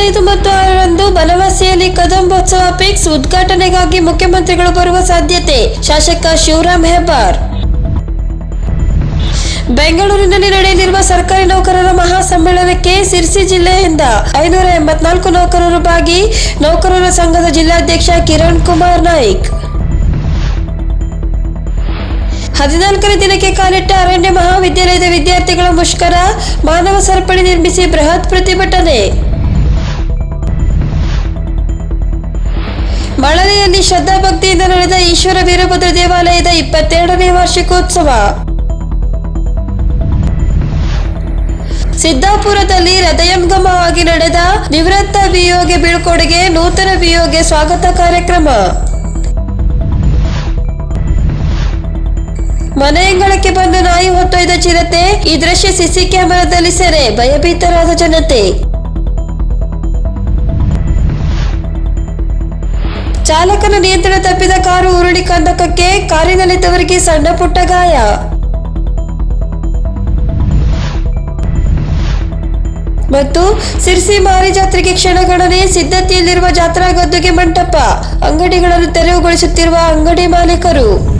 ಆರರಂದು ಬನವಾಸಿಯಲ್ಲಿ ಕದಂಬೋತ್ಸವ ಪಿಕ್ಸ್ ಉದ್ಘಾಟನೆಗಾಗಿ ಮುಖ್ಯಮಂತ್ರಿಗಳು ಬರುವ ಸಾಧ್ಯತೆ. ಶಾಸಕ ಶಿವರಾಮ್ ಹೆಬ್ಬಾರ್. ಬೆಂಗಳೂರಿನಲ್ಲಿ ನಡೆಯಲಿರುವ ಸರ್ಕಾರಿ ನೌಕರರ ಮಹಾಸಮ್ಮೇಳನಕ್ಕೆ ಸಿರ್ಸಿ ಜಿಲ್ಲೆಯಿಂದ ಐನೂರ ಎಂಬತ್ನಾಲ್ಕು ನೌಕರರು ಭಾಗಿ ನೌಕರರ ಸಂಘದ ಜಿಲ್ಲಾಧ್ಯಕ್ಷ ಕಿರಣ್ ಕುಮಾರ್ ನಾಯ್ಕ್. ಹದಿನಾಲ್ಕನೇ ದಿನಕ್ಕೆ ಕಾಲಿಟ್ಟ ಅರಣ್ಯ ಮಹಾವಿದ್ಯಾಲಯದ ವಿದ್ಯಾರ್ಥಿಗಳ ಮುಷ್ಕರ ಮಾನವ ಸರಪಳಿ ನಿರ್ಮಿಸಿ ಬೃಹತ್ ಪ್ರತಿಭಟನೆ. ಮಳಲಿಯಲ್ಲಿ ಶ್ರದ್ಧಾಭಕ್ತಿಯಿಂದ ನಡೆದ ಈಶ್ವರ ವೀರಭದ್ರ ದೇವಾಲಯದ ಇಪ್ಪತ್ತೆರಡನೇ ವಾರ್ಷಿಕೋತ್ಸವ. ಸಿದ್ದಾಪುರದಲ್ಲಿ ಹೃದಯಂಗಮವಾಗಿ ನಡೆದ ನಿವೃತ್ತ ವಿಯೋಗಿ ಬೀಳ್ಕೊಡುಗೆ ನೂತನ ವಿಯೋಗೆ ಸ್ವಾಗತ ಕಾರ್ಯಕ್ರಮ. ಮನೆಯಂಗಳಕ್ಕೆ ಬಂದು ನಾಯಿ ಹೊತ್ತೊಯ್ದ ಚಿರತೆ, ಈ ದೃಶ್ಯ ಸಿಸಿ ಕ್ಯಾಮೆರಾದಲ್ಲಿ ಸೆರೆ, ಭಯಭೀತರಾದ ಜನತೆ. ಚಾಲಕನ ನಿಯಂತ್ರಣ ತಪ್ಪಿದ ಕಾರು ಉರುಳಿ ಕಂದಕಕ್ಕೆ ಕಾರಿನಲ್ಲಿದ್ದವರಿಗೆ ಸಣ್ಣ ಪುಟ್ಟ ಗಾಯ. ಮತ್ತು ಸಿರ್ಸಿ ಮಾರಿ ಜಾತ್ರೆಗೆ ಕ್ಷಣಗಣನೆ ಸಿದ್ಧತೆಯಲ್ಲಿರುವ ಜಾತ್ರಾ ಗದ್ದುಗೆ ಮಂಟಪ. ಅಂಗಡಿಗಳನ್ನು ತೆರವುಗೊಳಿಸುತ್ತಿರುವ ಅಂಗಡಿ ಮಾಲೀಕರು.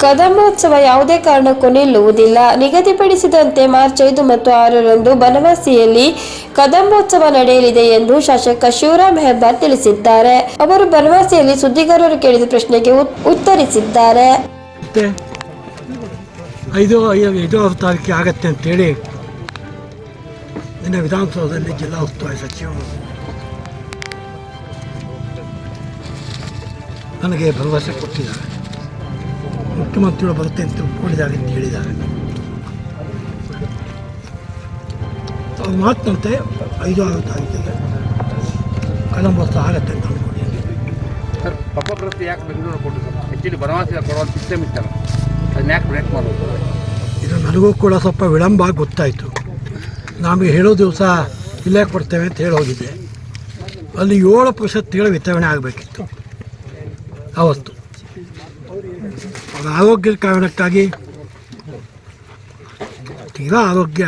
ಕದಂಬೋತ್ಸವ ಯಾವುದೇ ಕಾರಣಕ್ಕೂ ನಿಲ್ಲುವುದಿಲ್ಲ. ನಿಗದಿಪಡಿಸಿದಂತೆ ಮಾರ್ಚ್ ಐದು ಮತ್ತು ಆರರಂದು ಬನವಾಸಿಯಲ್ಲಿ ಕದಂಬೋತ್ಸವ ನಡೆಯಲಿದೆ ಎಂದು ಶಾಸಕ ಶಿವರಾಮ್ ಹೆಬ್ಬಾರ್ ತಿಳಿಸಿದ್ದಾರೆ. ಅವರು ಬನವಾಸಿಯಲ್ಲಿ ಸುದ್ದಿಗಾರರು ಕೇಳಿದ ಪ್ರಶ್ನೆಗೆ ಉತ್- ಉತ್ತರಿಸಿದ್ದಾರೆ. ತಾರೀಕಿಗೆ ಆಗತ್ತೆ ಅಂತೇಳಿ ನಿನ್ನೆ ವಿಧಾನಸೌಧದಲ್ಲಿ ಜಿಲ್ಲಾ ಉಸ್ತುವಾರಿ ಸಚಿವರು ನನಗೆ ಭರವಸೆ ಕೊಟ್ಟಿದ್ದಾರೆ. ಮುಖ್ಯಮಂತ್ರಿಗಳು ಬರುತ್ತೆ ಅಂತ ತಿಳ್ಕೊಂಡಿದ್ದಾರೆ ಅಂತ ಹೇಳಿದ್ದಾರೆ. ಅವ್ರ ಮಾತಿನಂತೆ ಐದು ಆರು ತಾರೀಕಿಗೆ ಕದಂಬೋತ್ಸವ ಆಗತ್ತೆ ಅಂತ ಅಂದ್ಕೊಂಡಿದ್ದೀನಿ ಸರ್ ಯಾಕೆ ಬೆಂಗಳೂರು ಕೊಟ್ಟು ಹೆಚ್ಚಿನ ಬನವಾಸಿ ಕೊಡುವಂಥ ಸಿಸ್ಟಮ್ ಇತ್ತಲ್ಲ. ಅದನ್ನ ಯಾಕೆ ಬ್ರೇಕ್ ಮಾಡೋದು ಇದು ನನಗೂ ಕೂಡ ಸ್ವಲ್ಪ ವಿಳಂಬ ಆಗಿ ಗೊತ್ತಾಯಿತು. ನಮಗೆ ಹೇಳೋ ದಿವಸ ಇಲ್ಲೇ ಕೊಡ್ತೇವೆ ಅಂತ ಹೇಳಿ ಹೋಗಿದ್ದೆ ಅಲ್ಲಿ ಏಳು ಪ್ರಶಸ್ತಿಗಳ ವಿತರಣೆ ಆಗಬೇಕಿತ್ತು. ಅವತ್ತು. ಆರೋಗ್ಯದ ಕಾರಣಕ್ಕಾಗಿ ತೀರಾ ಆರೋಗ್ಯ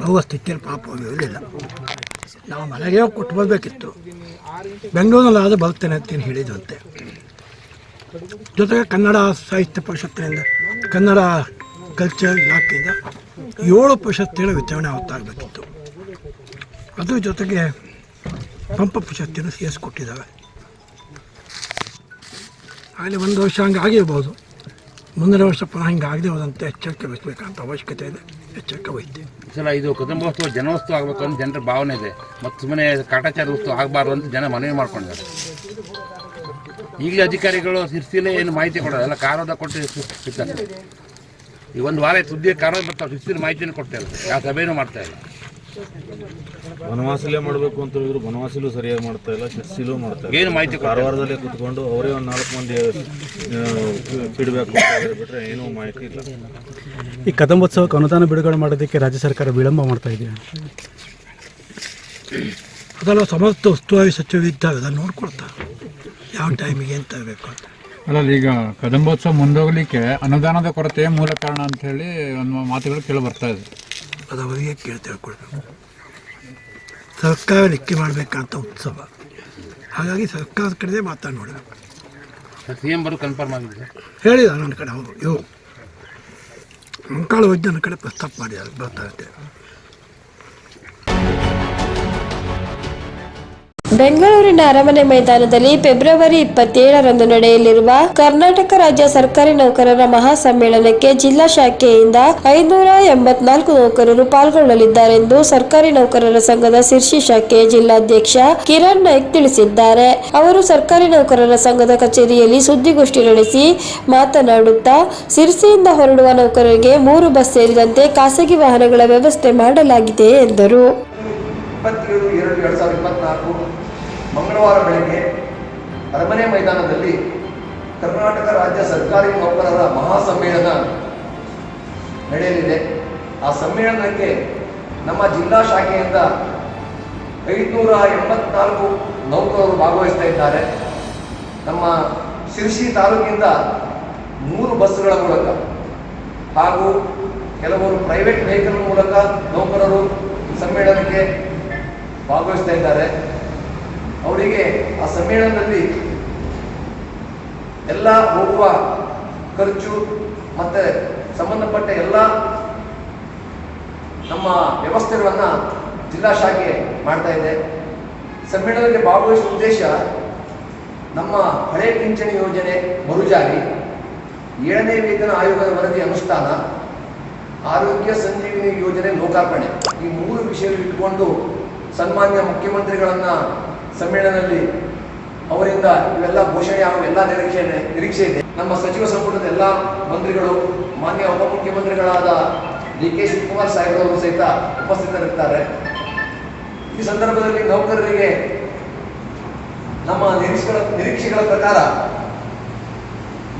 ಬರುವ ಸ್ಥಿತಿಯಲ್ಲಿ ಪಾಪ ಇರಲಿಲ್ಲ. ನಾವು ಮನೆಗೆ ಕೊಟ್ಟು ಬರಬೇಕಿತ್ತು. ಬೆಂಗಳೂರಿನಲ್ಲಾದರೂ ಬರ್ತೇನೆ ಅಂತೇನು ಹೇಳಿದಂತೆ ಜೊತೆಗೆ ಕನ್ನಡ ಸಾಹಿತ್ಯ ಪರಿಷತ್ತಿನಿಂದ, ಕನ್ನಡ ಕಲ್ಚರ್ ಇಲಾಖೆಯಿಂದ ಏಳು ಪ್ರಶಸ್ತಿಗಳ ವಿತರಣೆ ಆಗ್ತಾಗಬೇಕಿತ್ತು ಅದ್ರ ಜೊತೆಗೆ ಪಂಪ ಪ್ರಶಸ್ತಿಯನ್ನು ಸೇರಿಸ್ಕೊಟ್ಟಿದ್ದಾರೆ ಆಗಲೇ ಒಂದು ವರ್ಷ ಹಂಗೆ ಆಗಿರ್ಬೋದು. ಮುಂದಿನ ವರ್ಷ ಪುನಃ ಹಿಂಗೆ ಆಗದೆ ಹೋದಂತೆ ಎಚ್ಚರಿಕೆ ವಹಿಸಬೇಕಂತ ಅವಶ್ಯಕತೆ ಇದೆ. ಎಚ್ಚರಿಕೆ ವಹಿಸ್ತೀವಿ ಸಲ ಇದು ಕುಟುಂಬೋತ್ಸವ ಜನೋತ್ಸವ ಆಗಬೇಕು ಅಂತ ಜನರ ಭಾವನೆ ಇದೆ. ಮತ್ತು ಸುಮ್ಮನೆ ಕಾಟಾಚಾರ ಉತ್ಸವ ಆಗಬಾರ್ದು ಅಂತ ಜನ ಮನವಿ ಮಾಡ್ಕೊಂಡಿದ್ದಾರೆ. ಈಗಲೇ ಅಧಿಕಾರಿಗಳು ಸಿರ್ಸಿಲೇ ಏನು ಮಾಹಿತಿ ಕೊಡೋದು ಎಲ್ಲ ಕಾರದ ಕೊಟ್ಟು ಸಿಗ್ತಾರೆ. ಈ ಒಂದು ವಾರ ಸುದ್ದಿ ಕಾರ ಬರ್ತಾವೆ. ಶಿರ್ಸಿನ ಮಾಹಿತಿಯನ್ನು ಕೊಡ್ತಾ ಇಲ್ಲ. ಯಾವ ಸಭೆಯೂ ಮಾಡ್ತಾ ಇಲ್ಲ. ಬನವಾಸಿಲೇ ಮಾಡಬೇಕು ಅಂತ ಹೇಳಿದ್ರು ಬನವಾಸಿಲೂ ಸರಿಯಾಗಿ ಮಾಡ್ತಾ ಇಲ್ಲ ಶಿರ್ಸಿಲೂ ಮಾಡ್ತಾ ಇಲ್ಲ. ಏನು ಮಾಹಿತಿ ಕೊಡ್ತಾರೆ ಕಾರವಾರದಲ್ಲೇ ಕುತ್ಕೊಂಡು ಅವರೇ ಒಂದು ನಾಲ್ಕು ಮಂದಿ ಫೀಡ್ಬ್ಯಾಕ್ ಬಿಟ್ರೆ ಏನೂ ಮಾಹಿತಿ ಇಲ್ಲ. ಈ ಕದಂಬೋತ್ಸವಕ್ಕೆ ಅನುದಾನ ಬಿಡುಗಡೆ ಮಾಡೋದಕ್ಕೆ ರಾಜ್ಯ ಸರ್ಕಾರ ವಿಳಂಬ ಮಾಡ್ತಾ ಇದೆಯಾ ಅದೆಲ್ಲ ಸಮಸ್ತ ಉಸ್ತುವಾರಿ ಸಚಿವರು ಇದ್ದಾವೆ ಅದನ್ನು ನೋಡ್ಕೊಳ್ತಾ. ಯಾವ ಟೈಮಿಗೆ ಏನು ಬೇಕು ಅಂತ. ಅಲ್ಲ ಈಗ ಕದಂಬೋತ್ಸವ ಮುಂದೋಗ್ಲಿಕ್ಕೆ ಅನುದಾನದ ಕೊರತೆ ಮೂಲ ಕಾರಣ ಅಂತ ಹೇಳಿ ಒಂದು ಮಾತುಗಳು ಕೇಳಿ ಬರ್ತಾ ಇದೆ. ಅದು ಅವರಿಗೆ ಕೇಳಿ ತಿಳ್ಕೊಳ್ಬೇಕು ಸರ್ಕಾರ ನಿಕ್ಕಿ ಮಾಡಬೇಕಂತ ಉತ್ಸವ. ಹಾಗಾಗಿ ಸರ್ಕಾರದ ಕಡೆ ಮಾತಾಡಿ ನೋಡಬೇಕು. ಬರೋ ಕನ್ಫರ್ಮ್ ಆಗಿದೆ ಹೇಳಿದ ನನ್ನ ಕಡೆ ಅವರು ಯೋ ಮಂಕಾಳ ವೈದ್ಯ ನನ್ನ ಕಡೆ ಪ್ರಸ್ತಾಪ ಮಾಡಿದ್ದಾರೆ ಬರ್ತಾ ಬೆಂಗಳೂರಿನ ಅರಮನೆ ಮೈದಾನದಲ್ಲಿ ಫೆಬ್ರವರಿ ಇಪ್ಪತ್ತೇಳರಂದು ನಡೆಯಲಿರುವ ಕರ್ನಾಟಕ ರಾಜ್ಯ ಸರ್ಕಾರಿ ನೌಕರರ ಮಹಾಸಮ್ಮೇಳನಕ್ಕೆ ಜಿಲ್ಲಾ ಶಾಖೆಯಿಂದ ಐನೂರ ಎಂಬತ್ನಾಲ್ಕು ನೌಕರರು ಪಾಲ್ಗೊಳ್ಳಲಿದ್ದಾರೆಂದು ಸರ್ಕಾರಿ ನೌಕರರ ಸಂಘದ ಶಿರ್ಷಿ ಶಾಖೆಯ ಜಿಲ್ಲಾಧ್ಯಕ್ಷ ಕಿರಣ್ ನಾಯ್ಕ್ ತಿಳಿಸಿದ್ದಾರೆ. ಅವರು ಸರ್ಕಾರಿ ನೌಕರರ ಸಂಘದ ಕಚೇರಿಯಲ್ಲಿ ಸುದ್ದಿಗೋಷ್ಠಿ ನಡೆಸಿ ಮಾತನಾಡುತ್ತಾ ಸಿರ್ಸಿಯಿಂದ ಹೊರಡುವ ನೌಕರರಿಗೆ ಮೂರು ಬಸ್ ಸೇರಿದಂತೆ ಖಾಸಗಿ ವಾಹನಗಳ ವ್ಯವಸ್ಥೆ ಮಾಡಲಾಗಿದೆ ಎಂದರು. ಇಪ್ಪತ್ತೇಳು, ಎರಡು ಎರಡು ಸಾವಿರದ ಇಪ್ಪತ್ನಾಲ್ಕು ಮಂಗಳವಾರ ಬೆಳಗ್ಗೆ ಅರಮನೆ ಮೈದಾನದಲ್ಲಿ ಕರ್ನಾಟಕ ರಾಜ್ಯ ಸರ್ಕಾರಿ ನೌಕರರ ಮಹಾಸಮ್ಮೇಳನ ನಡೆಯಲಿದೆ. ಆ ಸಮ್ಮೇಳನಕ್ಕೆ ನಮ್ಮ ಜಿಲ್ಲಾ ಶಾಖೆಯಿಂದ ಐದುನೂರ ಎಂಬತ್ನಾಲ್ಕು ನೌಕರರು ಭಾಗವಹಿಸ್ತಾ ಇದ್ದಾರೆ. ನಮ್ಮ ಶಿರ್ಸಿ ತಾಲೂಕಿಂದ ಮೂರು ಬಸ್ಸುಗಳ ಮೂಲಕ ಹಾಗೂ ಕೆಲವರು ಪ್ರೈವೇಟ್ ವೆಹಿಕಲ್ ಮೂಲಕ ನೌಕರರು ಸಮ್ಮೇಳನಕ್ಕೆ ಭಾಗವಹಿಸ್ತಾ ಇದ್ದಾರೆ. ಅವರಿಗೆ ಆ ಸಮ್ಮೇಳನದಲ್ಲಿ ಎಲ್ಲ ಹೋಗುವ ಖರ್ಚು ಮತ್ತೆ ಸಂಬಂಧಪಟ್ಟ ಎಲ್ಲ ನಮ್ಮ ವ್ಯವಸ್ಥೆಗಳನ್ನು ಜಿಲ್ಲಾ ಶಾಖೆ ಮಾಡ್ತಾ ಇದೆ. ಸಮ್ಮೇಳನದಲ್ಲಿ ಭಾಗವಹಿಸುವ ಉದ್ದೇಶ ನಮ್ಮ ಹಳೆ ಪಿಂಚಣಿ ಯೋಜನೆ ಮರುಜಾರಿ, ಏಳನೇ ವೇತನ ಆಯೋಗದ ವರದಿ ಅನುಷ್ಠಾನ, ಆರೋಗ್ಯ ಸಂಜೀವಿನಿ ಯೋಜನೆ ಲೋಕಾರ್ಪಣೆ. ಈ ಮೂರು ವಿಷಯಗಳು ಇಟ್ಕೊಂಡು ಸನ್ಮಾನ್ಯ ಮುಖ್ಯಮಂತ್ರಿಗಳನ್ನ ಸಮ್ಮೇಳನದಲ್ಲಿ ಅವರಿಂದ ಇವೆಲ್ಲ ಘೋಷಣೆ ಆಗುವ ಎಲ್ಲ ನಿರೀಕ್ಷೆ ನಿರೀಕ್ಷೆ ಇದೆ. ನಮ್ಮ ಸಚಿವ ಸಂಪುಟದ ಎಲ್ಲ ಮಂತ್ರಿಗಳು, ಮಾನ್ಯ ಉಪಮುಖ್ಯಮಂತ್ರಿಗಳಾದ ಡಿ ಕೆ ಶಿವಕುಮಾರ್ ಸಾಹೇಬ್ರವರು ಸಹಿತ ಉಪಸ್ಥಿತರಿರ್ತಾರೆ ಈ ಸಂದರ್ಭದಲ್ಲಿ ನೌಕರರಿಗೆ ನಮ್ಮ ನಿರೀಕ್ಷೆಗಳ ನಿರೀಕ್ಷೆಗಳ ಪ್ರಕಾರ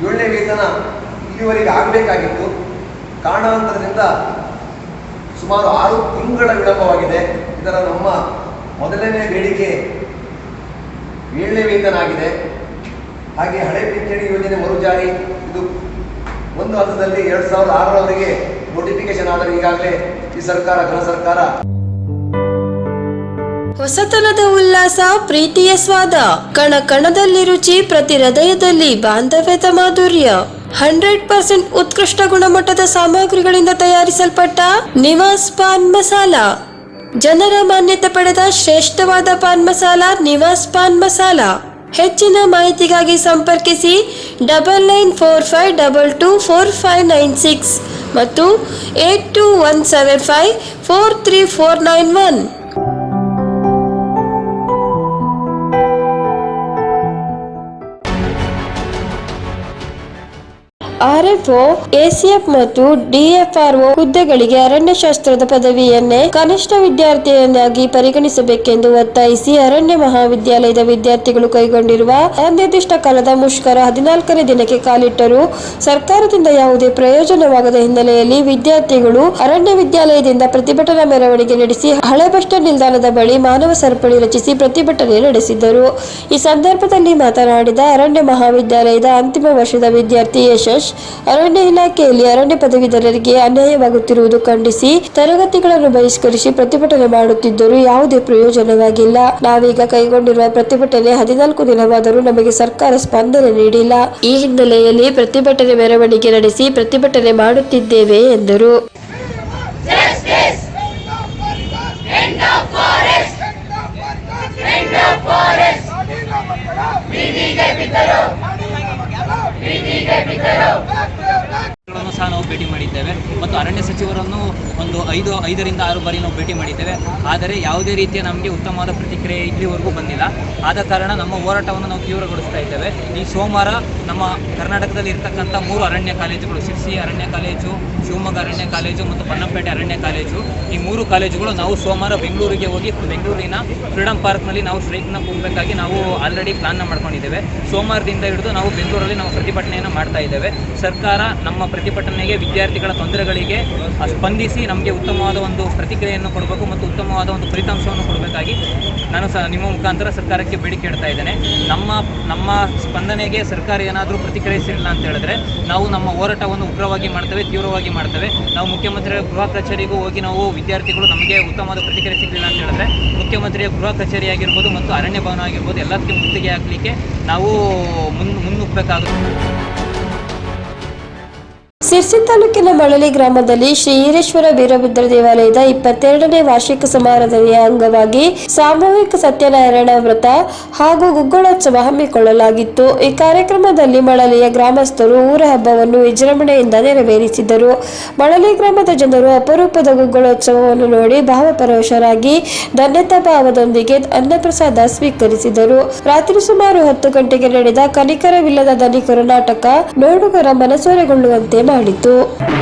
ಏಳನೇ ವೇತನ ಇಲ್ಲಿವರೆಗೆ ಆಗಬೇಕಾಗಿತ್ತು. ಕಾರಣಾಂತರದಿಂದ ಸುಮಾರು ಆರು ತಿಂಗಳ ವಿಳಂಬವಾಗಿದೆ. ಇದರ ನಮ್ಮ ಮೊದಲನೇ ಬೇಡಿಕೆ ಏಳನೇ ವೇತನ ಆಗಿದೆ ಹಾಗೆ ಹಳೆ ಪಿಂಚಣಿ ಯೋಜನೆ ಮರುಜಾರಿ ಇದು ಒಂದು ಹಂತದಲ್ಲಿ ಎರಡು ಸಾವಿರದ ಆರರವರೆಗೆ ನೋಟಿಫಿಕೇಶನ್ ಆದರೆ ಈಗಾಗಲೇ ಈ ಸರ್ಕಾರ, ಗೃಹ ಸರ್ಕಾರ. ಹೊಸತನದ ಉಲ್ಲಾಸ, ಪ್ರೀತಿಯ ಸ್ವಾದ, ಕಣ ಕಣದಲ್ಲಿ ರುಚಿ, ಪ್ರತಿ ಹೃದಯದಲ್ಲಿ ಬಾಂಧವ್ಯದ ಮಾಧುರ್ಯ. ಹಂಡ್ರೆಡ್ ಪರ್ಸೆಂಟ್ ಉತ್ಕೃಷ್ಟ ಗುಣಮಟ್ಟದ ಸಾಮಗ್ರಿಗಳಿಂದ ತಯಾರಿಸಲ್ಪಟ್ಟ ನಿವಾಸ್ ಪಾನ್ ಮಸಾಲ. ಜನರ ಮಾನ್ಯತೆ ಪಡೆದ ಶ್ರೇಷ್ಠವಾದ ಪಾನ್ ಮಸಾಲ, ನಿವಾಸ್ ಪಾನ್ ಮಸಾಲ. ಹೆಚ್ಚಿನ ಮಾಹಿತಿಗಾಗಿ ಸಂಪರ್ಕಿಸಿ double nine four five double two four five nine six ಮತ್ತು eight two one seven five four three four nine one RFO, ACF ಮತ್ತು ಡಿಎಫ್ಆರ್ಒ ಹುದ್ದೆಗಳಿಗೆ ಅರಣ್ಯಶಾಸ್ತ್ರದ ಪದವಿಯನ್ನೇ ಕನಿಷ್ಠ ವಿದ್ಯಾರ್ಥಿಯನ್ನಾಗಿ ಪರಿಗಣಿಸಬೇಕೆಂದು ಒತ್ತಾಯಿಸಿ ಅರಣ್ಯ ಮಹಾವಿದ್ಯಾಲಯದ ವಿದ್ಯಾರ್ಥಿಗಳು ಕೈಗೊಂಡಿರುವ ಅನಿರ್ದಿಷ್ಟ ಕಾಲದ ಮುಷ್ಕರ ಹದಿನಾಲ್ಕನೇ ದಿನಕ್ಕೆ ಕಾಲಿಟ್ಟರು ಸರ್ಕಾರದಿಂದ ಯಾವುದೇ ಪ್ರಯೋಜನವಾಗದ ಹಿನ್ನೆಲೆಯಲ್ಲಿ ವಿದ್ಯಾರ್ಥಿಗಳು ಅರಣ್ಯ ವಿದ್ಯಾಲಯದಿಂದ ಪ್ರತಿಭಟನಾ ಮೆರವಣಿಗೆ ನಡೆಸಿ ಹಳೆ ನಿಲ್ದಾಣದ ಬಳಿ ಮಾನವ ಸರಪಳಿ ರಚಿಸಿ ಪ್ರತಿಭಟನೆ ನಡೆಸಿದರು ಈ ಸಂದರ್ಭದಲ್ಲಿ ಮಾತನಾಡಿದ ಅರಣ್ಯ ಮಹಾವಿದ್ಯಾಲಯದ ಅಂತಿಮ ವರ್ಷದ ವಿದ್ಯಾರ್ಥಿ ಯಶಸ್ ಅರಣ್ಯ ಇಲಾಖೆಯಲ್ಲಿ ಅರಣ್ಯ ಪದವೀಧರರಿಗೆ ಅನ್ಯಾಯವಾಗುತ್ತಿರುವುದು ಖಂಡಿಸಿ ತರಗತಿಗಳನ್ನು ಬಹಿಷ್ಕರಿಸಿ ಪ್ರತಿಭಟನೆ ಮಾಡುತ್ತಿದ್ದರೂ ಯಾವುದೇ ಪ್ರಯೋಜನವಾಗಿಲ್ಲ. ನಾವೀಗ ಕೈಗೊಂಡಿರುವ ಪ್ರತಿಭಟನೆ ಹದಿನಾಲ್ಕು ದಿನವಾದರೂ ನಮಗೆ ಸರ್ಕಾರ ಸ್ಪಂದನೆ ನೀಡಿಲ್ಲ. ಈ ಹಿನ್ನೆಲೆಯಲ್ಲಿ ಪ್ರತಿಭಟನೆ ಮೆರವಣಿಗೆ ನಡೆಸಿ ಪ್ರತಿಭಟನೆ ಮಾಡುತ್ತಿದ್ದೇವೆ ಎಂದರು. ಸಹ ನಾವು ಭೇಟಿ ಮಾಡಿದ್ದೇವೆ. ಮತ್ತು ಅರಣ್ಯ ಸಚಿವರನ್ನು ಒಂದು ಐದು, ಐದರಿಂದ ಆರು ಬಾರಿ ನಾವು ಭೇಟಿ ಮಾಡಿದ್ದೇವೆ. ಆದರೆ ಯಾವುದೇ ರೀತಿಯ ನಮಗೆ ಉತ್ತಮವಾದ ಪ್ರತಿಕ್ರಿಯೆ ಇಲ್ಲಿವರೆಗೂ ಬಂದಿಲ್ಲ. ಆದ ಕಾರಣ ನಮ್ಮ ಹೋರಾಟವನ್ನು ನಾವು ತೀವ್ರಗೊಳಿಸ್ತಾ ಇದ್ದೇವೆ. ಈ ಸೋಮವಾರ ನಮ್ಮ ಕರ್ನಾಟಕದಲ್ಲಿ ಇರ್ತಕ್ಕಂಥ ಮೂರು ಅರಣ್ಯ ಕಾಲೇಜುಗಳು, ಶಿರ್ಸಿ ಅರಣ್ಯ ಕಾಲೇಜು ಶಿವಮೊಗ್ಗ ಅರಣ್ಯ ಕಾಲೇಜು ಮತ್ತು ಪನ್ನಂಪೇಟೆ ಅರಣ್ಯ ಕಾಲೇಜು. ಈ ಮೂರು ಕಾಲೇಜುಗಳು ನಾವು ಸೋಮವಾರ ಬೆಂಗಳೂರಿಗೆ ಹೋಗಿ ಬೆಂಗಳೂರಿನ ಫ್ರೀಡಮ್ ಪಾರ್ಕ್ನಲ್ಲಿ ನಾವು ಸ್ಟ್ರೈಕ್ನ ಹೋಗಬೇಕಾಗಿ ನಾವು ಆಲ್ರೆಡಿ ಪ್ಲಾನ್ನ ಮಾಡ್ಕೊಂಡಿದ್ದೇವೆ. ಸೋಮವಾರದಿಂದ ಹಿಡಿದು ನಾವು ಬೆಂಗಳೂರಲ್ಲಿ ನಾವು ಪ್ರತಿಭಟನೆಯನ್ನು ಮಾಡ್ತಾ ಇದ್ದೇವೆ. ಸರ್ಕಾರ ನಮ್ಮ ಪ್ರತಿಭಟನೆಗೆ ವಿದ್ಯಾರ್ಥಿಗಳ ತೊಂದರೆಗಳಿಗೆ ಸ್ಪಂದಿಸಿ ನಮಗೆ ಉತ್ತಮವಾದ ಒಂದು ಪ್ರತಿಕ್ರಿಯೆಯನ್ನು ಕೊಡಬೇಕು ಮತ್ತು ಉತ್ತಮವಾದ ಒಂದು ಫಲಿತಾಂಶವನ್ನು ಕೊಡಬೇಕಾಗಿ ನಾನು ಸಹ ನಿಮ್ಮ ಮುಖಾಂತರ ಸರ್ಕಾರಕ್ಕೆ ಬೇಡಿಕೆ ಇಡ್ತಾ ಇದ್ದೇನೆ. ನಮ್ಮ ನಮ್ಮ ಸ್ಪಂದನೆಗೆ ಸರ್ಕಾರ ಏನಾದರೂ ಪ್ರತಿಕ್ರಿಯಿಸಿಲ್ಲ ಅಂತ ಹೇಳಿದ್ರೆ ನಾವು ನಮ್ಮ ಹೋರಾಟವನ್ನು ಉಗ್ರವಾಗಿ ಮಾಡ್ತೇವೆ, ತೀವ್ರವಾಗಿ ಮಾಡ್ತೇವೆ. ನಾವು ಮುಖ್ಯಮಂತ್ರಿಯ ಗೃಹ ಕಚೇರಿಗೂ ಹೋಗಿ ನಾವು ವಿದ್ಯಾರ್ಥಿಗಳು ನಮಗೆ ಉತ್ತಮವಾದ ಪ್ರತಿಕ್ರಿಯೆ ಸಿಗಲಿಲ್ಲ ಅಂತ ಹೇಳಿದ್ರೆ, ಮುಖ್ಯಮಂತ್ರಿಯ ಗೃಹ ಕಚೇರಿ ಆಗಿರ್ಬೋದು ಮತ್ತು ಅರಣ್ಯ ಭವನ ಆಗಿರ್ಬೋದು ಎಲ್ಲದಕ್ಕೆ ಮುತ್ತಿಗೆ ಹಾಕಲಿಕ್ಕೆ ನಾವು ಮುನ್, ಮುನ್ನುಗ್ಗಬೇಕಾಗುತ್ತೆ. ಸಿರ್ಸಿ ತಾಲೂಕಿನ ಮಳಲಿ ಗ್ರಾಮದಲ್ಲಿ ಶ್ರೀ ಈರೇಶ್ವರ ವೀರಭದ್ರ ದೇವಾಲಯದ ಇಪ್ಪತ್ತೆರಡನೇ ವಾರ್ಷಿಕ ಸಮಾರಾಧನೆಯ ಅಂಗವಾಗಿ ಸಾಮೂಹಿಕ ಸತ್ಯನಾರಾಯಣ ವ್ರತ ಹಾಗೂ ಗುಗ್ಗಳೋತ್ಸವ ಹಮ್ಮಿಕೊಳ್ಳಲಾಗಿತ್ತು. ಈ ಕಾರ್ಯಕ್ರಮದಲ್ಲಿ ಮಳಲಿಯ ಗ್ರಾಮಸ್ಥರು ಊರ ಹಬ್ಬವನ್ನು ವಿಜೃಂಭಣೆಯಿಂದ ನೆರವೇರಿಸಿದರು. ಮಳಲಿ ಗ್ರಾಮದ ಜನರು ಅಪರೂಪದ ಗುಗ್ಗಳೋತ್ಸವವನ್ನು ನೋಡಿ ಭಾವಪರವಶರಾಗಿ ಧನ್ಯತಾ ಭಾವದೊಂದಿಗೆ ಅನ್ನಪ್ರಸಾದ ಸ್ವೀಕರಿಸಿದರು. ರಾತ್ರಿ ಸುಮಾರು ಹತ್ತು ಗಂಟೆಗೆ ನಡೆದ ಕನಿಕರವಿಲ್ಲದ ಧನಿಕರು ನಾಟಕ ನೋಡುಗರ ಮನಸೂರೆಗೊಳ್ಳುವಂತೆ 割と。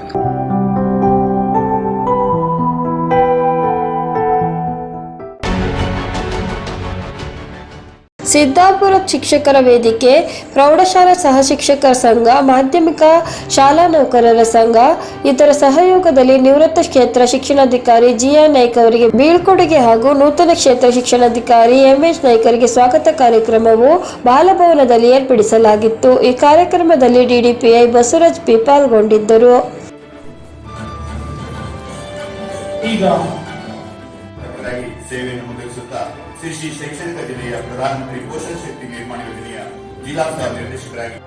Siddapura ಶಿಕ್ಷಕರ ವೇದಿಕೆ ಪ್ರೌಢಶಾಲಾ ಸಹ ಶಿಕ್ಷಕರ ಸಂಘ ಮಾಧ್ಯಮಿಕ ಶಾಲಾ ನೌಕರರ ಸಂಘ ಇತರ ಸಹಯೋಗದಲ್ಲಿ ನಿವೃತ್ತ ಕ್ಷೇತ್ರ ಶಿಕ್ಷಣಾಧಿಕಾರಿ ಜಿಆರ್ ನಾಯ್ಕ ಅವರಿಗೆ ಬೀಳ್ಕೊಡುಗೆ ಹಾಗೂ ನೂತನ ಕ್ಷೇತ್ರ ಶಿಕ್ಷಣಾಧಿಕಾರಿ ಎಂಎಚ್ ನಾಯ್ಕರಿಗೆ ಸ್ವಾಗತ ಕಾರ್ಯಕ್ರಮವು ಬಾಲಭವನದಲ್ಲಿ ಏರ್ಪಡಿಸಲಾಗಿತ್ತು. ಈ ಕಾರ್ಯಕ್ರಮದಲ್ಲಿ ಡಿಡಿಪಿಐ ಬಸವರಾಜ್ ಪಿ ಪಾಲ್ಗೊಂಡಿದ್ದರು. ಈಗ ಸೇವೆಯನ್ನು ಶ್ರೀ ಶ್ರೀ ಶೈಕ್ಷಣಿಕ ಜಿಲ್ಲೆಯ ಪ್ರಧಾನಮಂತ್ರಿ ಪೋಷಣ ಶಕ್ತಿ ನಿರ್ಮಾಣ ಯೋಜನೆಯ ಜಿಲ್ಲಾ ನಿರ್ದೇಶಕರಾಗಿ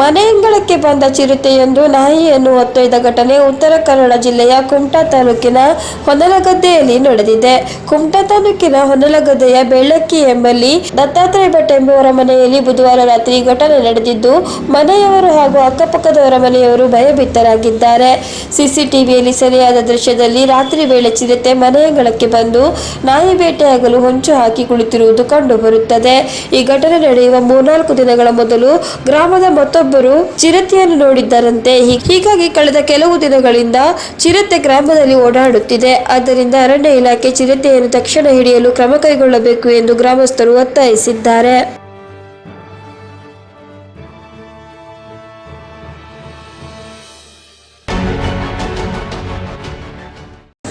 ಮನೆಯಂಗಳಕ್ಕೆ ಬಂದ ಚಿರತೆಯೊಂದು ನಾಯಿಯನ್ನು ಹೊತ್ತೊಯ್ದ ಘಟನೆ ಉತ್ತರ ಕನ್ನಡ ಜಿಲ್ಲೆಯ ಕುಮಟಾ ತಾಲೂಕಿನ ಹೊನಲಗದ್ದೆಯಲ್ಲಿ ನಡೆದಿದೆ. ಕುಮಟಾ ತಾಲೂಕಿನ ಹೊನಲಗದ್ದೆಯ ಬೆಳ್ಳಕ್ಕಿ ಎಂಬಲ್ಲಿ ದತ್ತಾತ್ರೇಯ ಭಟ್ ಎಂಬುವರ ಮನೆಯಲ್ಲಿ ಬುಧವಾರ ರಾತ್ರಿ ಘಟನೆ ನಡೆದಿದ್ದು, ಮನೆಯವರು ಹಾಗೂ ಅಕ್ಕಪಕ್ಕದವರ ಮನೆಯವರು ಭಯಭೀತರಾಗಿದ್ದಾರೆ. ಸಿಸಿಟಿವಿಯಲ್ಲಿ ಸೆರೆಯಾದ ದೃಶ್ಯದಲ್ಲಿ ರಾತ್ರಿ ವೇಳೆ ಚಿರತೆ ಮನೆಯಂಗಳಕ್ಕೆ ಬಂದು ನಾಯಿ ಬೇಟೆಯಾಗಲು ಹೊಂಚು ಹಾಕಿ ಕುಳಿತಿರುವುದು ಕಂಡುಬರುತ್ತದೆ. ಈ ಘಟನೆ ನಡೆಯುವ ಮೂರ್ನಾಲ್ಕು ದಿನಗಳ ಮೊದಲು ಗ್ರಾಮದ ಮತ್ತೊಬ್ಬರು ಚಿರತೆಯನ್ನು ನೋಡಿದ್ದರಂತೆ. ಹೀಗಾಗಿ ಕಳೆದ ಕೆಲವು ದಿನಗಳಿಂದ ಚಿರತೆ ಗ್ರಾಮದಲ್ಲಿ ಓಡಾಡುತ್ತಿದೆ. ಆದ್ದರಿಂದ ಅರಣ್ಯ ಇಲಾಖೆ ಚಿರತೆಯನ್ನು ತಕ್ಷಣ ಹಿಡಿಯಲು ಕ್ರಮ ಕೈಗೊಳ್ಳಬೇಕು ಎಂದು ಗ್ರಾಮಸ್ಥರು ಒತ್ತಾಯಿಸಿದ್ದಾರೆ.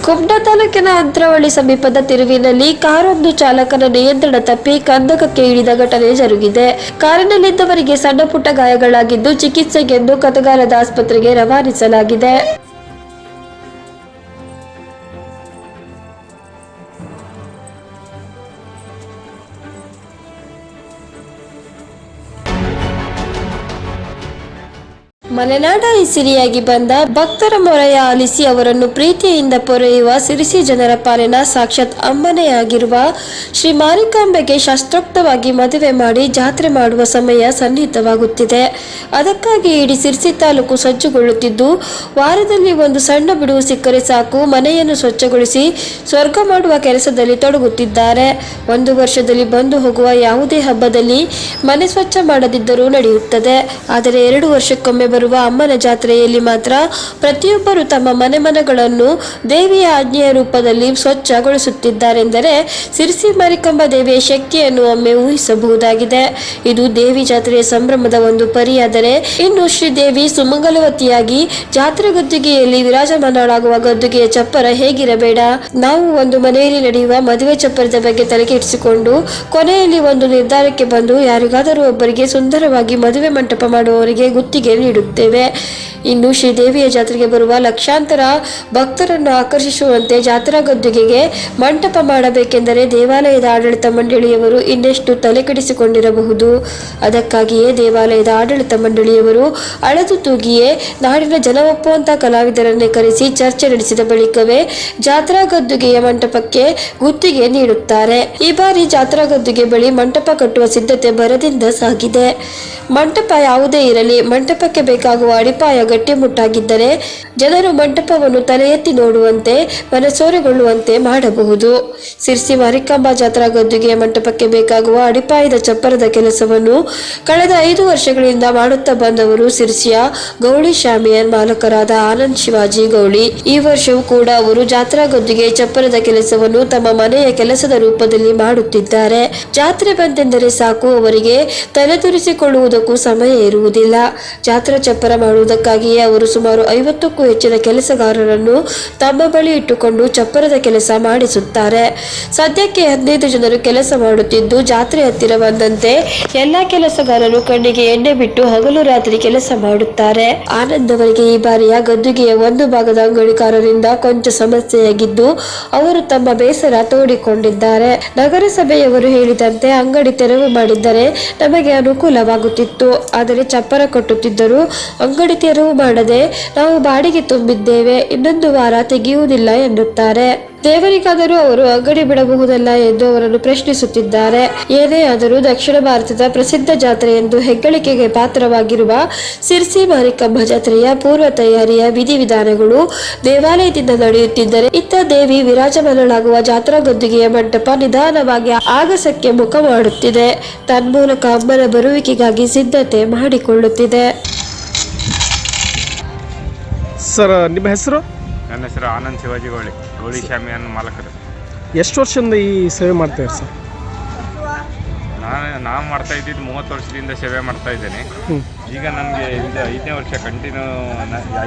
ಕುಮಟಾ ತಾಲೂಕಿನ ಅಂತ್ರವಳ್ಳಿ ಸಮೀಪದ ತಿರುವಿನಲ್ಲಿ ಕಾರೊಂದು ಚಾಲಕನ ನಿಯಂತ್ರಣ ತಪ್ಪಿ ಕಂದಕಕ್ಕೆ ಇಳಿದ ಘಟನೆ ಜರುಗಿದೆ. ಕಾರಿನಲ್ಲಿದ್ದವರಿಗೆ ಸಣ್ಣ ಪುಟ್ಟ ಗಾಯಗಳಾಗಿದ್ದು ಚಿಕಿತ್ಸೆಗೆಂದು ಕತಗಾರದ ಆಸ್ಪತ್ರೆಗೆ ರವಾನಿಸಲಾಗಿದೆ. ಮಲೆನಾಡ ಸಿರಿಯಾಗಿ ಬಂದ ಭಕ್ತರ ಮೊರೆಯ ಆಲಿಸಿ ಅವರನ್ನು ಪ್ರೀತಿಯಿಂದ ಪೊರೆಯುವ ಸಿರಿಸಿ ಜನರ ಪಾಲಿನ ಸಾಕ್ಷಾತ್ ಅಮ್ಮನೆಯಾಗಿರುವ ಶ್ರೀ ಮಾರಿಕಾಂಬೆಗೆ ಶಾಸ್ತ್ರೋಕ್ತವಾಗಿ ಮದುವೆ ಮಾಡಿ ಜಾತ್ರೆ ಮಾಡುವ ಸಮಯ ಸನ್ನಿಹಿತವಾಗುತ್ತಿದೆ. ಅದಕ್ಕಾಗಿ ಇಡೀ ಸಿರಿಸಿ ತಾಲೂಕು ಸಜ್ಜುಗೊಳ್ಳುತ್ತಿದ್ದು ವಾರದಲ್ಲಿ ಒಂದು ಸಣ್ಣ ಬಿಡುವು ಸಿಕ್ಕರೆ ಸಾಕು, ಮನೆಯನ್ನು ಸ್ವಚ್ಛಗೊಳಿಸಿ ಸ್ವರ್ಗ ಮಾಡುವ ಕೆಲಸದಲ್ಲಿ ತೊಡಗುತ್ತಿದ್ದಾರೆ. ಒಂದು ವರ್ಷದಲ್ಲಿ ಬಂದು ಹೋಗುವ ಯಾವುದೇ ಹಬ್ಬದಲ್ಲಿ ಮನೆ ಸ್ವಚ್ಛ ಮಾಡದಿದ್ದರೂ ನಡೆಯುತ್ತದೆ. ಆದರೆ ಎರಡು ವರ್ಷಕ್ಕೊಮ್ಮೆ ಬರುವ ಅಮ್ಮನ ಜಾತ್ರೆಯಲ್ಲಿ ಮಾತ್ರ ಪ್ರತಿಯೊಬ್ಬರು ತಮ್ಮ ಮನೆ ಮನಗಳನ್ನು ದೇವಿಯ ಆಜ್ಞೆಯ ರೂಪದಲ್ಲಿ ಸ್ವಚ್ಛಗೊಳಿಸುತ್ತಿದ್ದಾರೆಂದರೆ ಸಿರಿಸಿ ಮಾರಿಕಂಬ ದೇವಿಯ ಶಕ್ತಿಯನ್ನು ಒಮ್ಮೆ ಊಹಿಸಬಹುದಾಗಿದೆ. ಇದು ದೇವಿ ಜಾತ್ರೆಯ ಸಂಭ್ರಮದ ಒಂದು ಪರಿಯಾದರೆ ಇನ್ನು ಶ್ರೀದೇವಿ ಸುಮಂಗಲವತಿಯಾಗಿ ಜಾತ್ರೆ ಗದ್ದುಗೆಯಲ್ಲಿ ವಿರಾಜಮಾನಳಾಗುವ ಗದ್ದುಗೆಯ ಚಪ್ಪರ ಹೇಗಿರಬೇಡ? ನಾವು ಒಂದು ಮನೆಯಲ್ಲಿ ನಡೆಯುವ ಮದುವೆ ಚಪ್ಪರದ ಬಗ್ಗೆ ತಲೆಕೆಡಿಸಿಕೊಂಡು ಕೊನೆಯಲ್ಲಿ ಒಂದು ನಿರ್ಧಾರಕ್ಕೆ ಬಂದು ಯಾರಿಗಾದರೂ ಒಬ್ಬರಿಗೆ ಸುಂದರವಾಗಿ ಮದುವೆ ಮಂಟಪ ಮಾಡುವವರಿಗೆ ಗುತ್ತಿಗೆ ನೀಡುತ್ತೇವೆ. で ಇನ್ನು ಶ್ರೀದೇವಿಯ ಜಾತ್ರೆಗೆ ಬರುವ ಲಕ್ಷಾಂತರ ಭಕ್ತರನ್ನು ಆಕರ್ಷಿಸುವಂತೆ ಜಾತ್ರಾ ಗದ್ದುಗೆಗೆ ಮಂಟಪ ಮಾಡಬೇಕೆಂದರೆ ದೇವಾಲಯದ ಆಡಳಿತ ಮಂಡಳಿಯವರು ಇನ್ನೆಷ್ಟು ತಲೆಕೆಡಿಸಿಕೊಂಡಿರಬಹುದು. ಅದಕ್ಕಾಗಿಯೇ ದೇವಾಲಯದ ಆಡಳಿತ ಮಂಡಳಿಯವರು ಅಳೆದು ತೂಗಿಯೇ ನಾಡಿನ ಜನ ಒಪ್ಪುವಂತಹ ಕಲಾವಿದರನ್ನೇ ಕರೆಸಿ ಚರ್ಚೆ ನಡೆಸಿದ ಬಳಿಕವೇ ಜಾತ್ರಾ ಗದ್ದುಗೆಯ ಮಂಟಪಕ್ಕೆ ಗುತ್ತಿಗೆ ನೀಡುತ್ತಾರೆ. ಈ ಬಾರಿ ಜಾತ್ರಾ ಗದ್ದುಗೆ ಬಳಿ ಮಂಟಪ ಕಟ್ಟುವ ಸಿದ್ಧತೆ ಭರದಿಂದ ಸಾಗಿದೆ. ಮಂಟಪ ಯಾವುದೇ ಇರಲಿ, ಮಂಟಪಕ್ಕೆ ಬೇಕಾಗುವ ಅಡಿಪಾಯ ಗಟ್ಟಿಮುಟ್ಟಾಗಿದ್ದರೆ ಜನರು ಮಂಟಪವನ್ನು ತಲೆ ಎತ್ತಿ ನೋಡುವಂತೆ, ಮನಸೋರೆಗೊಳ್ಳುವಂತೆ ಮಾಡಬಹುದು. ಸಿರ್ಸಿ ಮಾರಿಕಾಂಬ ಜಾತ್ರಾ ಗದ್ದುಗೆ ಮಂಟಪಕ್ಕೆ ಬೇಕಾಗುವ ಅಡಿಪಾಯದ ಚಪ್ಪರದ ಕೆಲಸವನ್ನು ಕಳೆದ ಐದು ವರ್ಷಗಳಿಂದ ಮಾಡುತ್ತಾ ಬಂದವರು ಸಿರ್ಸಿಯ ಗೌಳಿ ಶಾಮಿಯನ್ ಮಾಲಕರಾದ ಆನಂದ್ ಶಿವಾಜಿ ಗೌಳಿ. ಈ ವರ್ಷವೂ ಕೂಡ ಅವರು ಜಾತ್ರಾ ಗದ್ದುಗೆ ಚಪ್ಪರದ ಕೆಲಸವನ್ನು ತಮ್ಮ ಮನೆಯ ಕೆಲಸದ ರೂಪದಲ್ಲಿ ಮಾಡುತ್ತಿದ್ದಾರೆ. ಜಾತ್ರೆ ಬಂತೆಂದರೆ ಸಾಕು, ಅವರಿಗೆ ತಲೆದುರಿಸಿಕೊಳ್ಳುವುದಕ್ಕೂ ಸಮಯ ಇರುವುದಿಲ್ಲ. ಜಾತ್ರಾ ಚಪ್ಪರ ಮಾಡುವುದಕ್ಕಾಗಿ ಇದಕ್ಕಾಗಿಯೇ ಅವರು ಸುಮಾರು ಐವತ್ತಕ್ಕೂ ಹೆಚ್ಚಿನ ಕೆಲಸಗಾರರನ್ನು ತಮ್ಮ ಬಳಿ ಇಟ್ಟುಕೊಂಡು ಚಪ್ಪರದ ಕೆಲಸ ಮಾಡಿಸುತ್ತಾರೆ. ಸದ್ಯಕ್ಕೆ ಹದಿನೈದು ಜನರು ಕೆಲಸ ಮಾಡುತ್ತಿದ್ದು ಜಾತ್ರೆ ಹತ್ತಿರ ಬಂದಂತೆ ಎಲ್ಲಾ ಕೆಲಸಗಾರರು ಕಣ್ಣಿಗೆ ಎಣ್ಣೆ ಬಿಟ್ಟು ಹಗಲು ರಾತ್ರಿ ಕೆಲಸ ಮಾಡುತ್ತಾರೆ. ಆನಂದ್ ಅವರಿಗೆ ಈ ಬಾರಿಯ ಗದ್ದುಗೆಯ ಒಂದು ಭಾಗದ ಅಂಗಡಿಕಾರರಿಂದ ಕೊಂಚ ಸಮಸ್ಯೆಯಾಗಿದ್ದು ಅವರು ತಮ್ಮ ಬೇಸರ ತೋಡಿಕೊಂಡಿದ್ದಾರೆ. ನಗರಸಭೆಯವರು ಹೇಳಿದಂತೆ ಅಂಗಡಿ ತೆರವು ಮಾಡಿದ್ದರೆ ನಮಗೆ ಅನುಕೂಲವಾಗುತ್ತಿತ್ತು. ಆದರೆ ಚಪ್ಪರ ಕಟ್ಟುತ್ತಿದ್ದರು ಅಂಗಡಿ ತೆರವು ಮಾಡದೆ ನಾವು ಬಾಡಿಗೆ ತುಂಬಿದ್ದೇವೆ, ಇನ್ನೊಂದು ವಾರ ತೆಗೆಯುವುದಿಲ್ಲ ಎನ್ನುತ್ತಾರೆ. ದೇವರಿಗಾದರೂ ಅವರು ಅಂಗಡಿ ಬಿಡಬಹುದಲ್ಲ ಎಂದು ಅವರನ್ನು ಪ್ರಶ್ನಿಸುತ್ತಿದ್ದಾರೆ. ಏನೇ ಆದರೂ ದಕ್ಷಿಣ ಭಾರತದ ಪ್ರಸಿದ್ಧ ಜಾತ್ರೆ ಎಂದು ಹೆಗ್ಗಳಿಕೆಗೆ ಪಾತ್ರವಾಗಿರುವ ಸಿರ್ಸಿ ಮಾರಿಕಮ್ಮ ಜಾತ್ರೆಯ ಪೂರ್ವ ತಯಾರಿಯ ವಿಧಿವಿಧಾನಗಳು ದೇವಾಲಯದಿಂದ ನಡೆಯುತ್ತಿದ್ದರೆ, ಇತ್ತ ದೇವಿ ವಿರಾಜಮಾನಳಾಗುವ ಜಾತ್ರಾ ಗದ್ದುಗೆಯ ಮಂಟಪ ನಿಧಾನವಾಗಿ ಆಗಸಕ್ಕೆ ಮುಖ ಮಾಡುತ್ತಿದೆ. ತನ್ಮೂಲಕ ಅಮ್ಮನ ಬರುವಿಕೆಗಾಗಿ ಸಿದ್ಧತೆ ಮಾಡಿಕೊಳ್ಳುತ್ತಿದೆ. ಸರ್ ನಿಮ್ಮ ಹೆಸರು? ನನ್ನ ಹೆಸರು ಆನಂದ್ ಶಿವಾಜಿ ಗೋಳಿ ಗೋಳಿ ಶಾಮಿಯನ್ ಮಾಲಕರು. ಎಷ್ಟು ವರ್ಷದಿಂದ ಈ ಸೇವೆ ಮಾಡ್ತೀರಿ ಸರ್? ನಾನು ನಾನು ಮಾಡ್ತಾ ಇದ್ದಿದ್ದು ಮೂವತ್ತು ವರ್ಷದಿಂದ ಸೇವೆ ಮಾಡ್ತಾ ಇದ್ದೇನೆ. ಈಗ ನನಗೆ ಇದು ಐದನೇ ವರ್ಷ ಕಂಟಿನ್ಯೂ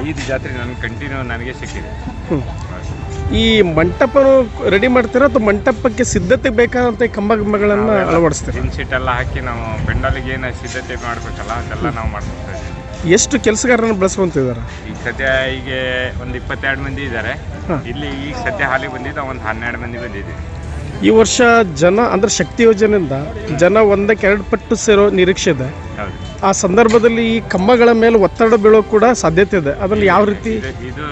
ಐದು ಜಾತ್ರೆ ನನಗೆ ಕಂಟಿನ್ಯೂ ನನಗೆ ಸಿಕ್ಕಿದೆ. ಈ ಮಂಟಪನು ರೆಡಿ ಮಾಡ್ತೀರಾ ಅಥವಾ ಮಂಟಪಕ್ಕೆ ಸಿದ್ಧತೆ ಬೇಕಾದಂಥ ಕಂಬ ಕಂಬಗಳನ್ನು ಅಳವಡಿಸ್ತೀವಿ ಸೀಟ್ ಎಲ್ಲ ಹಾಕಿ ನಾವು ಪೆಂಡಾಲಿಗೆ ಏನು ಸಿದ್ಧತೆ ಮಾಡಬೇಕಲ್ಲ ಅದೆಲ್ಲ ನಾವು ಮಾಡ್ತಾ ಇದ್ದೀವಿ. ಎಷ್ಟು ಕೆಲಸಗಾರರನ್ನು ಬಳಸ್ಕೊಂತಿದ್ದಾರೆ? ಈಗ ಸದ್ಯ ಈಗ ಒಂದು ಇಪ್ಪತ್ತೆರಡು ಮಂದಿ ಇದ್ದಾರೆ. ಇಲ್ಲಿ ಈಗ ಸದ್ಯ ಹಾಲಿ ಬಂದಿದ್ದು ಒಂದು ಹನ್ನೆರಡು ಮಂದಿ ಬಂದಿದೆ ಈ ವರ್ಷ ಜನ ಅಂದ್ರೆ ಶಕ್ತಿ ಯೋಜನೆಯಿಂದ ಜನ ಒಂದಕ್ಕೆ ಎರಡು ಪಟ್ಟು ಸೇರೋ ನಿರೀಕ್ಷೆ ಇದೆ. ಹೌದು. ಆ ಸಂದರ್ಭದಲ್ಲಿ ಈ ಕಂಬಗಳ ಮೇಲೆ ಒತ್ತಡ ಬೀಳೋ ಕೂಡ ಸಾಧ್ಯತೆ ಇದೆ. ಅದ್ರಲ್ಲಿ ಯಾವ ರೀತಿ? ಇದು ಇದು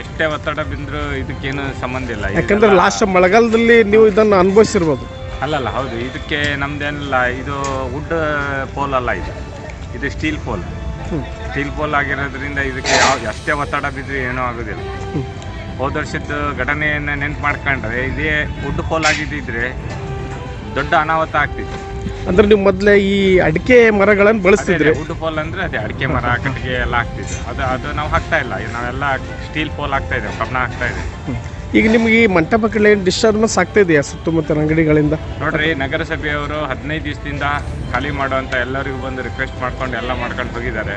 ಎಷ್ಟೇ ಒತ್ತಡ ಬಿದ್ದರೂ ಇದಕ್ಕೇನು ಸಂಬಂಧ ಇಲ್ಲ. ಯಾಕಂದ್ರೆ ಲಾಸ್ಟ್ ಮಳೆಗಾಲದಲ್ಲಿ ನೀವು ಇದನ್ನು ಅನುಭವಿಸಿರ್ಬೋದು. ಅಲ್ಲಲ್ಲ ಹೌದು. ಇದಕ್ಕೆ ನಮ್ದೇನಿಲ್ಲ ಇದು ವುಡ್ ಪೋಲ್ ಅಲ್ಲ ಇದು. ಇದು ಸ್ಟೀಲ್ ಪೋಲ್ ಸ್ಟೀಲ್ ಪೋಲ್ ಆಗಿರೋದ್ರಿಂದ ಇದಕ್ಕೆ ಯಾವ ಎಷ್ಟೇ ಒತ್ತಡ ಬಿದ್ದರೂ ಏನೂ ಆಗೋದಿಲ್ಲ. ಹೋದ ವರ್ಷದ ಘಟನೆಯನ್ನು ನೆನ್ಪು ಮಾಡ್ಕೊಂಡ್ರೆ ಇದೇ ವುಡ್ ಪೋಲ್ ಆಗಿದ್ದಿದ್ರೆ ದೊಡ್ಡ ಅನಾಹುತ ಆಗ್ತಿತ್ತು. ಅಂದ್ರೆ ನೀವು ಮೊದಲೇ ಈ ಅಡಿಕೆ ಮರಗಳನ್ನು ಬಳಸ್ತಿದ್ರೆ? ವುಡ್ ಪೋಲ್ ಅಂದ್ರೆ ಅದೇ ಅಡಿಕೆ ಮರ ಕಟ್ಟಿಗೆ ಎಲ್ಲ ಆಗ್ತಿತ್ತು. ಅದು ಅದು ನಾವು ಹಾಕ್ತಾ ಇಲ್ಲ. ನಾವೆಲ್ಲ ಸ್ಟೀಲ್ ಪೋಲ್ ಹಾಕ್ತಾ ಇದ್ದೇವೆ ಕಬ್ಬಣ ಹಾಕ್ತಾ ಇದ್ದೇವೆ. ಈಗ ನಿಮ್ಗೆ ಈ ಮಂಟಪ ಕಡೆ ಡಿಸ್ಟರ್ಬೆನ್ಸ್ ಆಗ್ತಾ ಇದೆಯಾ ಸುತ್ತಮುತ್ತಲ ಅಂಗಡಿಗಳಿಂದ? ನೋಡ್ರಿ ನಗರಸಭೆಯವರು ಹದಿನೈದು ದಿವಸದಿಂದ ಖಾಲಿ ಮಾಡುವಂತ ಎಲ್ಲರಿಗೂ ಬಂದು ರಿಕ್ವೆಸ್ಟ್ ಮಾಡ್ಕೊಂಡು ಎಲ್ಲ ಮಾಡ್ಕೊಂಡು ಹೋಗಿದ್ದಾರೆ.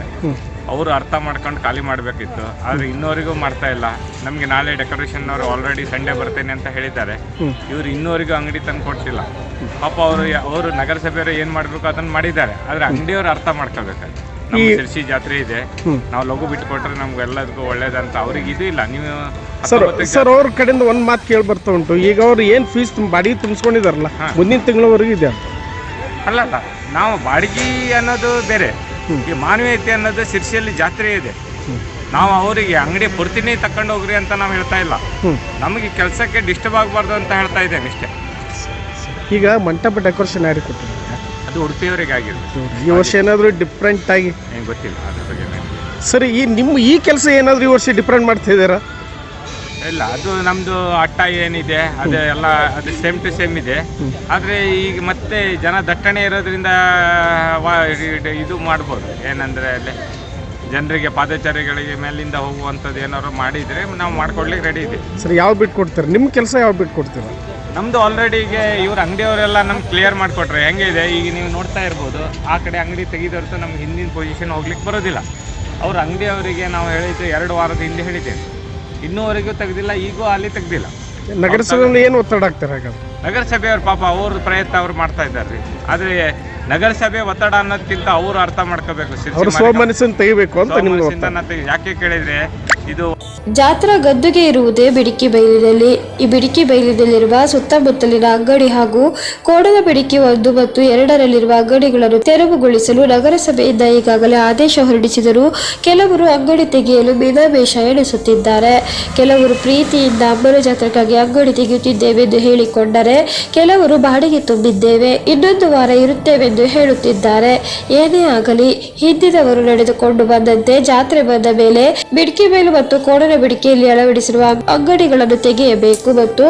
ಅವರು ಅರ್ಥ ಮಾಡ್ಕೊಂಡು ಖಾಲಿ ಮಾಡಬೇಕಿತ್ತು. ಆದ್ರೆ ಇನ್ನೋರಿಗೂ ಮಾಡ್ತಾ ಇಲ್ಲ. ನಮಗೆ ನಾಳೆ ಡೆಕೋರೇಷನ್ ಅವರು ಆಲ್ರೆಡಿ ಸಂಡೇ ಬರ್ತೇನೆ ಅಂತ ಹೇಳಿದ್ದಾರೆ. ಇವರು ಇನ್ನೋರಿಗೂ ಅಂಗಡಿ ತಂದು ಕೊಡ್ತಿಲ್ಲ ಪಾಪ ಅವರು ಅವರು ನಗರಸಭೆಯವರು ಏನು ಮಾಡಬೇಕು ಅದನ್ನು ಮಾಡಿದ್ದಾರೆ. ಆದರೆ ಅಂಗಡಿಯವರು ಅರ್ಥ ಮಾಡ್ಕೋಬೇಕು ನಮ್ಮ ಶಿರ್ಸಿ ಜಾತ್ರೆ ಇದೆ. ನಾವು ಲಘು ಬಿಟ್ಕೊಟ್ರೆ ನಮ್ಗೆ ಎಲ್ಲದಕ್ಕೂ ಒಳ್ಳೇದಂತ. ಅವ್ರಿಗೆ ಇದು ಇಲ್ಲ ನೀವು ಸರ್ ಸರ್ ಅವ್ರ ಕಡೆಯಿಂದ ಒಂದು ಮಾತು ಕೇಳಿ ಬರ್ತಾ ಉಂಟು. ಈಗ ಅವ್ರು ಏನು ಫೀಸ್ ಬಾಡಿಗೆ ತುಂಬಿಸ್ಕೊಂಡಿದಾರಲ್ಲ ಮುಂದಿನ ತಿಂಗಳವರೆಗೂ ಇದೆ ಅಲ್ಲ ಅಲ್ಲ ನಾವು ಬಾಡಿಗೆ ಅನ್ನೋದು ಬೇರೆ. ಈ ಮಾನವೀಯತೆ ಅನ್ನೋದು ಶಿರ್ಸಿಯಲ್ಲಿ ಜಾತ್ರೆ ಇದೆ. ನಾವು ಅವರಿಗೆ ಅಂಗಡಿ ಪೂರ್ತಿನೇ ತಕೊಂಡು ಹೋಗ್ರಿ ಅಂತ ನಾವು ಹೇಳ್ತಾ ಇಲ್ಲ. ನಮಗೆ ಕೆಲಸಕ್ಕೆ ಡಿಸ್ಟರ್ಬ್ ಆಗಬಾರ್ದು ಅಂತ ಹೇಳ್ತಾ ಇದ್ದೇನೆ ಇಷ್ಟೇ ಈಗ ಮಂಟಪ ಡೆಕೋರೇಷನ್ ಯಾರಿಗೆ ಕೊಟ್ಟಿದ್ದಾರೆ? ಅದು ಈ ವರ್ಷ ಏನಾದರೂ ಡಿಫ್ರೆಂಟ್ ಆಗಿ. ಗೊತ್ತಿಲ್ಲ ಅದ್ರ ಬಗ್ಗೆ. ಸರಿ ಈ ನಿಮ್ಮ ಈ ಕೆಲಸ ಏನಾದರೂ ಈ ವರ್ಷ ಡಿಫ್ರೆಂಟ್ ಮಾಡ್ತಾ ಇದ್ದೀರಾ? ಇಲ್ಲ ಅದು ನಮ್ಮದು ಅಟ್ಟ ಏನಿದೆ ಅದು ಎಲ್ಲ ಅದು ಸೇಮ್ ಟು ಸೇಮ್ ಇದೆ. ಆದರೆ ಈಗ ಮತ್ತೆ ಜನ ದಟ್ಟಣೆ ಇರೋದ್ರಿಂದ ವಾ- ಇದು- ಇದು ಮಾಡ್ಬೋದು. ಏನಂದರೆ ಅಲ್ಲಿ ಜನರಿಗೆ ಪಾದಚಾರಿಗಳಿಗೆ ಮೇಲಿಂದ ಹೋಗುವಂಥದ್ದು ಏನಾದ್ರು ಮಾಡಿದರೆ ನಾವು ಮಾಡ್ಕೊಡ್ಲಿಕ್ಕೆ ರೆಡಿ ಇದೆ ಸರಿ ಯಾವ್ದು ಬಿಟ್ಟು ಕೊಡ್ತೀರಾ? ನಿಮ್ಮ ಕೆಲಸ ಯಾವ್ದು ಬಿಟ್ಟು ಕೊಡ್ತೀರಾ? ನಮ್ಮದು ಆಲ್ರೆಡಿ ಈಗ ಇವ್ರ ಅಂಗಡಿಯವರೆಲ್ಲ ನಮ್ಗೆ ಕ್ಲಿಯರ್ ಮಾಡಿಕೊಟ್ರೆ ಹೆಂಗೆ ಇದೆ? ಈಗ ನೀವು ನೋಡ್ತಾ ಇರ್ಬೋದು ಆ ಕಡೆ ಅಂಗಡಿ ತೆಗೆದವ್ರದ್ದು ನಮ್ಗೆ ಹಿಂದಿನ ಪೊಸಿಷನ್ ಹೋಗ್ಲಿಕ್ಕೆ ಬರೋದಿಲ್ಲ. ಅವ್ರ ಅಂಗಡಿಯವರಿಗೆ ನಾವು ಹೇಳಿದ್ದು ಎರಡು ವಾರದ ಹಿಂದೆ ಹೇಳಿದ್ದೇವೆ. ಇನ್ನೂವರೆಗೂ ತೆಗೆದಿಲ್ಲ ಈಗೂ ಅಲ್ಲಿ ತೆಗ್ದಿಲ್ಲ. ನಗರಸಭೆಯಲ್ಲಿ ಏನು ಒತ್ತಡ ಆಗ್ತಾರೆ ಹಾಗಾದ್ರೆ? ನಗರಸಭೆಯವ್ರ ಪಾಪ ಅವ್ರದ್ದು ಪ್ರಯತ್ನ ಅವ್ರು ಮಾಡ್ತಾ ಇದ್ದಾರೆ. ಆದರೆ ನಗರಸಭೆ ಒತ್ತಡ ಅನ್ನೋದಕ್ಕಿಂತ ಅವರು ಅರ್ಥ ಮಾಡ್ಕೋಬೇಕು. ಅವ್ರ ತೆಗಿಬೇಕು ಯಾಕೆ ಕೇಳಿದ್ರೆ ಇದು ಜಾತ್ರಾ ಗದ್ದುಗೆ ಇರುವುದೇ ಬಿಡಿಕಿ ಬೈಲಿನಲ್ಲಿ. ಈ ಬಿಡಿಕಿ ಬೈಲಿನಲ್ಲಿರುವ ಸುತ್ತಮುತ್ತಲಿನ ಅಂಗಡಿ ಹಾಗೂ ಕೋಡದ ಬಿಡಿಕಿ ಒಂದು ಮತ್ತು ಎರಡರಲ್ಲಿರುವ ಅಂಗಡಿಗಳನ್ನು ತೆರವುಗೊಳಿಸಲು ನಗರಸಭೆಯಿಂದ ಈಗಾಗಲೇ ಆದೇಶ ಹೊರಡಿಸಿದರೂ ಕೆಲವರು ಅಂಗಡಿ ತೆಗೆಯಲು ಮೀನಾಮೇಷ ಎಣಿಸುತ್ತಿದ್ದಾರೆ. ಕೆಲವರು ಪ್ರೀತಿಯಿಂದ ಅಂಬರ ಜಾತ್ರೆಗಾಗಿ ಅಂಗಡಿ ತೆಗೆಯುತ್ತಿದ್ದೇವೆ ಎಂದು ಹೇಳಿಕೊಂಡರೆ ಕೆಲವರು ಬಾಡಿಗೆ ತುಂಬಿದ್ದೇವೆ. ಇನ್ನೊಂದು ವಾರ ಇರುತ್ತೇವೆಂದು ಹೇಳುತ್ತಿದ್ದಾರೆ. ಏನೇ ಆಗಲಿ, ಹಿಂದಿನವರು ನಡೆದುಕೊಂಡು ಬಂದಂತೆ ಜಾತ್ರೆ ಬಂದ ಮೇಲೆ ಬಿಡಿಕೆ ಮೇಲು ಮತ್ತು ಕೋಡನ ಬಿಡಿಕೆಯಲ್ಲಿ ಅಳವಡಿಸಿರುವ ಅಂಗಡಿಗಳನ್ನು ತೆಗೆಯಬೇಕು ಮತ್ತು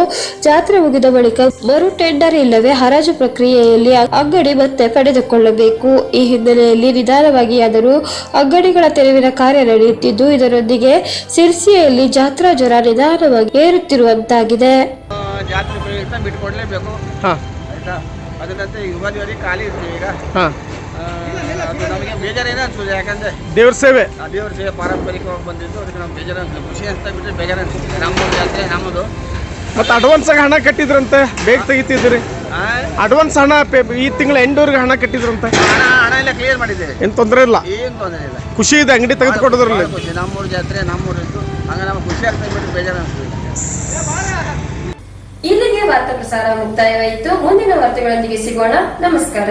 ಜಾತ್ರೆ ಮುಗಿದ ಬಳಿಕ ಮರು ಟೆಂಡರ್ ಇಲ್ಲವೇ ಹರಾಜು ಪ್ರಕ್ರಿಯೆಯಲ್ಲಿ ಅಂಗಡಿ ಮತ್ತೆ ಪಡೆದುಕೊಳ್ಳಬೇಕು. ಈ ಹಿನ್ನೆಲೆಯಲ್ಲಿ ನಿಧಾನವಾಗಿ ಆದರೂ ಅಂಗಡಿಗಳ ತೆರವಿನ ಕಾರ್ಯ ನಡೆಯುತ್ತಿದ್ದು ಇದರೊಂದಿಗೆ ಸಿರ್ಸಿಯಲ್ಲಿ ಜಾತ್ರಾ ಜ್ವರ ನಿಧಾನವಾಗಿ ಏರುತ್ತಿರುವಂತಾಗಿದೆ. ಜಾತ್ರೆ ಬಿಟ್ಕೊಡ್ಲೇಬೇಕು ಅದರಂತೆ ಯುಗಾದಿವರೆಗೆ ಖಾಲಿ ಇರ್ತೀವಿ ಈಗ. ಅದು ನಮಗೆ ಬೇಜಾರೇನೇ ಅನ್ಸೋದು ಯಾಕಂದ್ರೆ ದೇವ್ರ ಸೇವೆ. ಆ ದೇವ್ರ ಸೇವೆ ಪಾರಂಪರಿಕವಾಗಿ ಬಂದಿದ್ದು ಅದಕ್ಕೆ ನಮ್ಗೆ ಬೇಜಾರು ಅನ್ಸುತ್ತೆ ಖುಷಿ ಅಂತ ಬಿಟ್ಟರೆ ಬೇಜಾರ ಅನ್ಸುತ್ತೆ ನಮ್ಮ ಜಾತ್ರೆ ನಮ್ಮದು. ಮತ್ತೆ ಅಡ್ವಾನ್ಸ್ ಆಗಿ ಹಣ ಕಟ್ಟಿದ್ರಂತೆ ಬೇಗ ತೆಗಿತಿದ್ರಿ ಆ, ಅಡ್ವಾನ್ಸ್ ಹಣ ಪೇ- ಈ ತಿಂಗಳ ಎಂಡೂರ್ಗೆ ಹಣ ಕಟ್ಟಿದ್ರಂತೆ. ಹಣ ಹಣ ಎಲ್ಲ ಕ್ಲಿಯರ್ ಮಾಡಿದ್ದೇವೆ. ಏನು ತೊಂದರೆ ಇಲ್ಲ. ಏನು ತೊಂದರೆ ಇಲ್ಲ. ಖುಷಿ ಇದೆ ಅಂಗಡಿ ತೆಗೆದುಕೊಡೋದ್ರಲ್ಲಿ ಭಾಳ ಖುಷಿ ನಮ್ಮೂರು ಜಾತ್ರೆ ನಮ್ಮೂರು ಇದ್ದು ಹಂಗೆ ನಮ್ಗೆ ಖುಷಿ ಆಗ್ತಾ ಬಿಟ್ಟು ಬೇಜಾರು ಅನ್ಸುತ್ತೆ ಇಲ್ಲಿಗೆ ವಾರ್ತಾ ಪ್ರಸಾರ ಮುಕ್ತಾಯವಾಯಿತು. ಮುಂದಿನ ವಾರ್ತೆಗಳೊಂದಿಗೆ ಸಿಗೋಣ. ನಮಸ್ಕಾರ.